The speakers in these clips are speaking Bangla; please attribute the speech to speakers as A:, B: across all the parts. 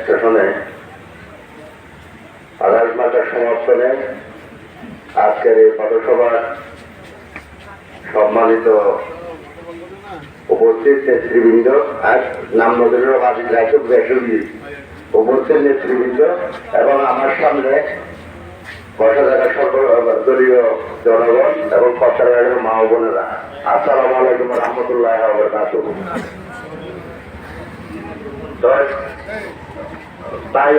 A: স্টেশনে আধার মাতার সমর্থনে আজকের এই পথসভার সম্মানিত উপস্থিত নেতৃবৃন্দ, আর নাম নজরের বাদী রাজ্য বেসরী উপস্থিত নেতৃবৃন্দ এবং আমার সামনে বসা থাকা সর্বদলীয় জনগণ এবং কর্তারা মা বোনেরা। আসসালামু আলাইকুম রহমতুল্লাহ তাই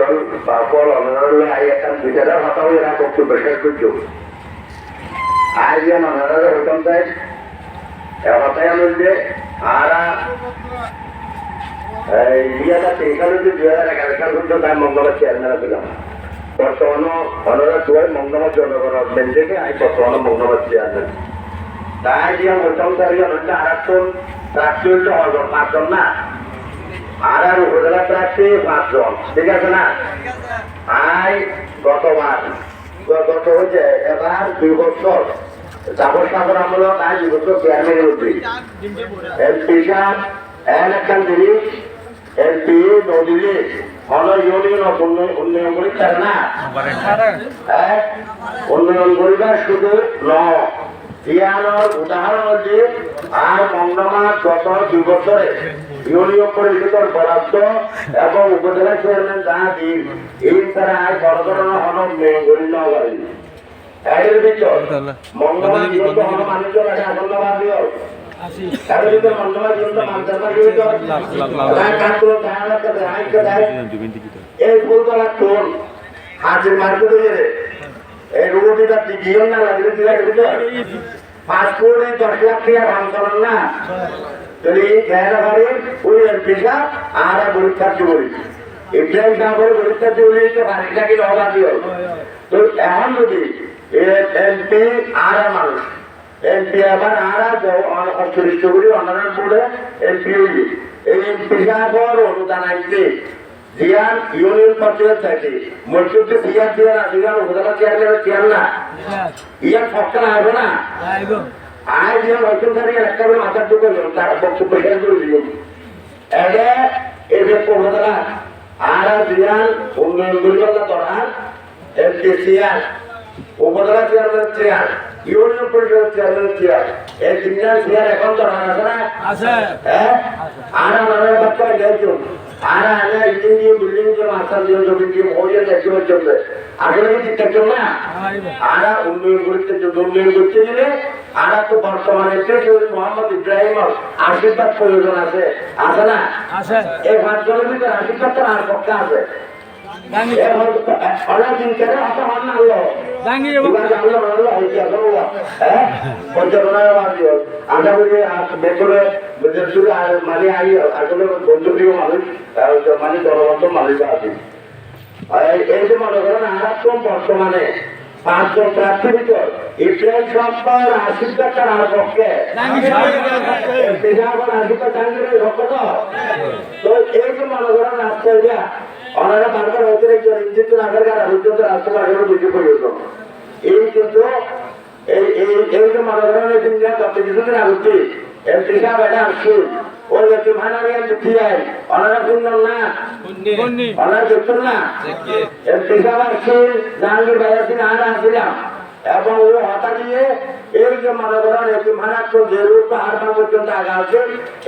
A: সকল অনারালে আই এখন বিচারা হয়ে এরা বক্তব্য শেষ করছ আজ অনারালে হতাম তাই কথায় মধ্যে আর ইয়াটা এখানে যে দুই হাজার এগারো সাল পর্যন্ত আমি মঙ্গলের চেয়ারম্যান ছিলাম বর্তমান অনারা দুয়ার মঙ্গলের জনগণ মেন থেকে আমি বর্তমান মঙ্গলের চেয়ারম্যান তাই যে হতাম তাই প্রার্থী হচ্ছে অজন পাঁচজন না? আর আর উপজেলা প্রার্থী পাঁচজন ঠিক আছে না? আই গতবার গত হচ্ছে এবার দুই বছর জাবর সাগর আমল আজ বছর চেয়ারম্যানের মধ্যে এমপি সাহেব এন একখান জিনিস এমপি নদীলে হল ইউনিয়ন উন্নয়ন করি তার না? এক উন্নয়ন করিবার শুধু ন। ইয়ানোর উদাহরণ হচ্ছে আর মঙ্গলমাস গত দুই বছরে ইউনিয়ন পরিষদের বরাদ্দ এবং উপজেলা চেয়ারম্যান যা দিন এই তারা আয় বড় ধরনের হল মেঙ্গরি নগরী। এর ভিতর মঙ্গলবার কিন্তু হল এই ফুলতলা টোল হাজির মার্কেট এই রুটিটা দিও না লাগলে দিলে? কোটি দশ লাখ টাকা ভাঙ করেন না। যদি বাড়ি ওই এমপিসা আর পরীক্ষার্থী বলি। ইব্রাহিম সাহেবের পরীক্ষার্থী বলি, তো বাড়িটাকে রওনা দিও। তো এখন যদি এমপি আর মানুষ, এমপি আবার আর অচরিষ্ট করি অনারায়ণ বোর্ডে এমপি এই এমপি সাহেবের অনুদান আসবে জিয়ান ইউনিয়ন পঞ্চায়েত থাকে। মসজিদে দিয়ে না জিয়ান উপজেলা চেয়ারম্যানের চেয়ার না। ইয়ান সবটা আসবে না? আয় যে নতুনধারী একটা করে মাথার টুকু তার বক্তব্য শেষ করে দিল এগে এই যে উপজেলা আর জিয়ান উন্নয়ন পরিকল্পনা করার এমপি চেয়ার উপজেলা চেয়ারম্যান চেয়ার ইউনিয়ন পরিষদ চেয়ারম্যান চেয়ার এই তিনজন চেয়ার এখন তো আছে না?
B: আছে।
A: হ্যাঁ? আর আমাদের বাচ্চা গেছো আর আগে ইঞ্জিনিয়ার বিল্ডিং যে মাস্টার দিয়ে জমি দিয়ে ওই দেখতে চলবে। আসলে কি ঠিকঠাক চল না? আর উন্নয়ন করতে উন্নয়ন করতে গেলে আর তো বর্তমানে মোহাম্মদ ইব্রাহিম আশীর্বাদ প্রয়োজন আছে। আছে না? এই পাঁচজনের ভিতরে আশীর্বাদ আর পক্ষে আছে।
B: জানি।
A: অনেকদিন কেন আসা হন না হ্যাঁ? আশা করি বেতনে মানে আসলে বন্ধুপ্রিয় মানুষ মানে দলবদ্ধ মানুষ আছে। এই- যে মনে করেন, আরাত্তম বর্তমানে পাঁচজন প্রার্থীর ভিতর ইব্রাহিম সম্পর আশীর্বাদ তার পক্ষে পেশাগত আশীর্বাদ জাহাঙ্গীরের পক্ষ তো? তো এই যে মনে করেন রাস্তা দিয়া ওনারা বারবার হয়তো একজন ইঞ্জিন আগার গাড়া পর্যন্ত রাস্তা বুঝে এই কিন্তু এই এই যে মনে করেন এই দিন কত কিছুদিন আগে এর পেশা বেটা আসছে ওই একটি ভানারি আমি দিয়াই ওনারা শুনলাম না? ওনারা দেখতেন না? এর পেশা আসছে জাহাঙ্গীর ভাইয়ের দিন আর আসছিলাম এবং ও হতা দিয়ে এই যে মনে করেন একটি মানাক্ষ যে রূপটা হারবার পর্যন্ত আগা আছে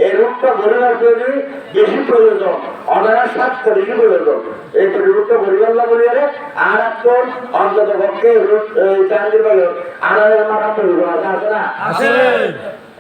A: এই রূপটা গরিবার তৈরি বেশি প্রয়োজন। অনারা স্বাস্থ্য বেশি প্রয়োজন। এই রূপটা গরিবার না বলিয়ে আর একজন অন্তত পক্ষে আনারের মাথা প্রয়োজন আছে না?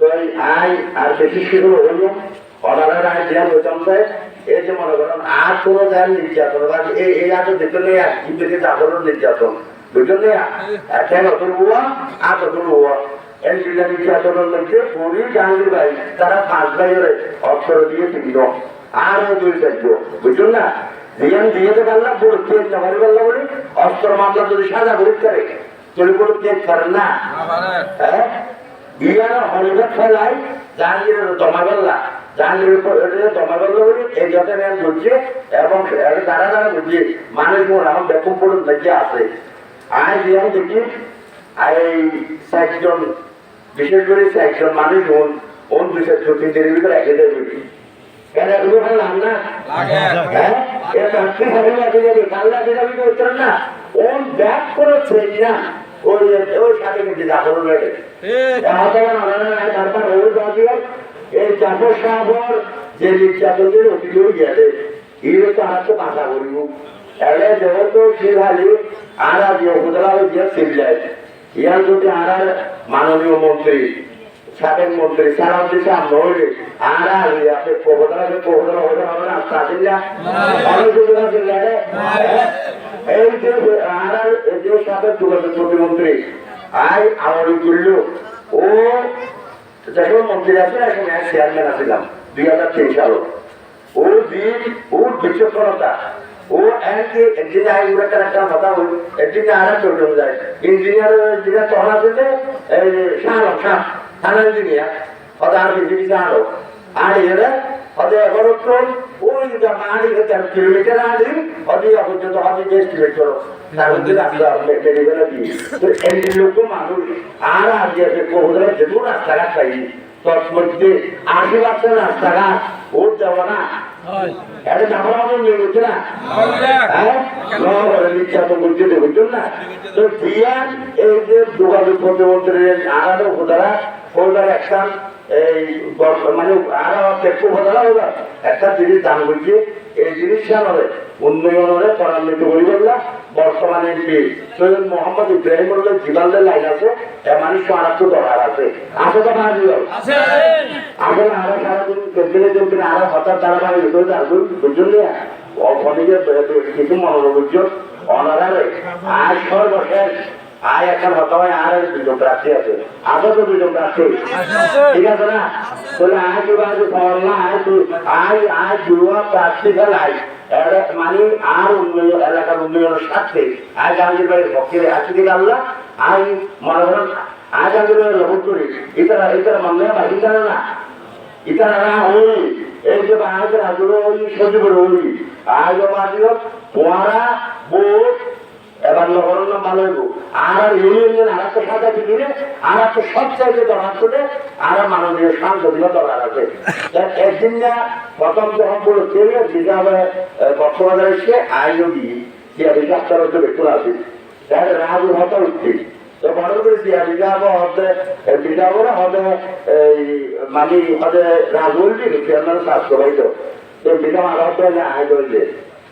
A: এই আয় আর শুরু হলো অনারার আয় দেওয়া হইতাম তাই এই যে মনে করেন আর কোনো দেন নির্যাতন এই এই আজ দুজনে কি বেশি যাবর নির্যাতন। দুজনে একটা নতুন বুয়া? আর নতুন বুয়া। এই দুজন নির্যাতনের মধ্যে পুরী জাহাঙ্গীর ভাই তারা পাঁচ ভাইয়ের অক্ষর দিয়ে দিল আর দুই চারজ বুঝুন না? বিয়ান দিয়েতে পারলাম পুরো কেস জমারি পারলাম বলে অস্ত্র মামলা যদি সাজা করে কেস করেন না। হ্যাঁ? বিয়ানের হলিউড খেলায় জাহাঙ্গীরের জমা করলা জাহাঙ্গীরের জমা করল বলে এই যত বুঝছে এবং দাঁড়া দাঁড়া বুঝছে মানুষ মনে আমার বেকুম পড়ুন দেখে আছে আয় বিয়ান দেখি এই চারজন বিশেষ করে চারজন মানুষ ওন ওন বিশেষ ছুটি দেরির ভিতরে একে দেবে। কেন এগুলো না? হ্যাঁ? এ চাকরি হবে লাগে যাবে কাল লাগে যাবে তো না। ওন ব্যাক করেছে না। ওই ওই সাথে কিন্তু জাফর রয়ে তারপর ওই বাজিয়ার এই জাফর সাহাবর যে নির্যাতনের অভিযোগ গেছে ইয়ে তো আর তো বাধা করিব মন্ত্রী সাবেক মন্ত্রী সারা দেশে আর আপনি প্রবোধনা প্রবোধনা হতে হবে না অনেক যোজনা এই যে আর যে সাবেক প্রতিমন্ত্রী আই আমরি করল ও যখন মন্ত্রী আছে এখন? এক চেয়ারম্যান আছিলাম, দুই হাজার তিন সাল। ও দিন ওর বিচক্ষণতা। ও একদিন একদিন আইগুলো একটা কথা হই একদিন আর চলে যায়। ইঞ্জিনিয়ার ইঞ্জিনিয়ার তখন আছে যে, এই শাহ শাহ থানা ইঞ্জিনিয়ার হয়তো আর আরও। আর এরা হয়তো এগারো কিলোমিটার আড়ি হয়তো ইয়া পর্যন্ত হয়তো বেশ কিলোমিটার তার রাস্তা মেডিকেলে দিয়ে তো এই লোক মানুষ আর আজ আছে কোহরা যেহেতু রাস্তাঘাট পাই তোর আশি পার্সেন্ট রাস্তাঘাট ওর যাব না। এটা যাব নিয়ে গেছে না। করছে দেখুন না তো বিয়ান এই যে যোগাযোগ প্রতিমন্ত্রীর ফোল্ডার একটা এই মানে আরও পেট্রো উপধারা হলো একটা জিনিস দাম করছে এই জিনিসটা হবে উন্নয়নের ত্বরান্বিত করি বললাম বর্তমানে এমপি সৈয়দ মোহাম্মদ ইব্রাহিমুল্লাহ জিবালের লাইন আছে এ মানুষ আরাত্ম দরকার আছে আছে তো জিবাল আমরা আরও সারাদিন কেন্দ্রে কেন্দ্রে আরও হঠাৎ ধারাবাহিক হয়ে আসবে বুঝছেন না অনেকে কিছু মনোরম বুঝছ অনারারে আজ সর্বশেষ আয়, একটা হয় আর দুজন প্রার্থী আছে। আরও তো দুজন প্রার্থী। ঠিক আছে না? তাহলে আজ বাজু করলা আজ আজ আজ যুবা প্রার্থী ফেলাই। মানে আর উন্নয়ন, এলাকার উন্নয়নের স্বার্থে। আজ আমাদের বাড়ির পক্ষে আজকে দিকে আল্লাহ আজ মনে করেন আজ আমাদের লবণ করি। ইতারা ইতারা মানে বাকি জানে না? ইতারা না, ওই, এই যে আজ রাজুর ওই, সজীবের ওই। আজ বাজিল পোয়ারা, বোট এবার নাম ভালো আর আর একটা আর একটা সব চাইতে করে আর মাননীয় সাংসদীয় দরকার আছে। একদিন না প্রথম যখন বলে কেউ বিজাবে কক্সবাজার এসে আইও দিয়ে বিজা আপনার হচ্ছে আছে রাজু হতা উঠছি। তো বড় করে দিয়া বিজাব হতে বিজাবরা হতে এই মানে হতে রাজু হইলি চেয়ারম্যান স্বাস্থ্য পাইতো। তো বিজা মারা হতে আয় ধরলে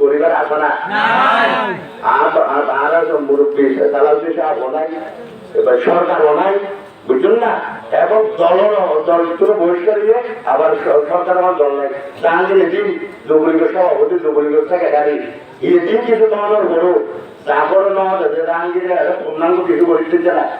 A: গরিবের আসে না? আর আর- আর আছে মুরব্বী সালাম দেশে আর নাই এবার সরকার নাই বুঝছেন না? এবং দল দল বহিষ্কার দিয়ে আবার সরকার আমার দল নাই জাহাঙ্গীর এদিন যুবলীগের সভাপতি যুবলীগের সেক্রেটারি এদিন কিছু তোমার বড়। তারপরে নয় জাহাঙ্গীর পূর্ণাঙ্গ কিছু করতে না।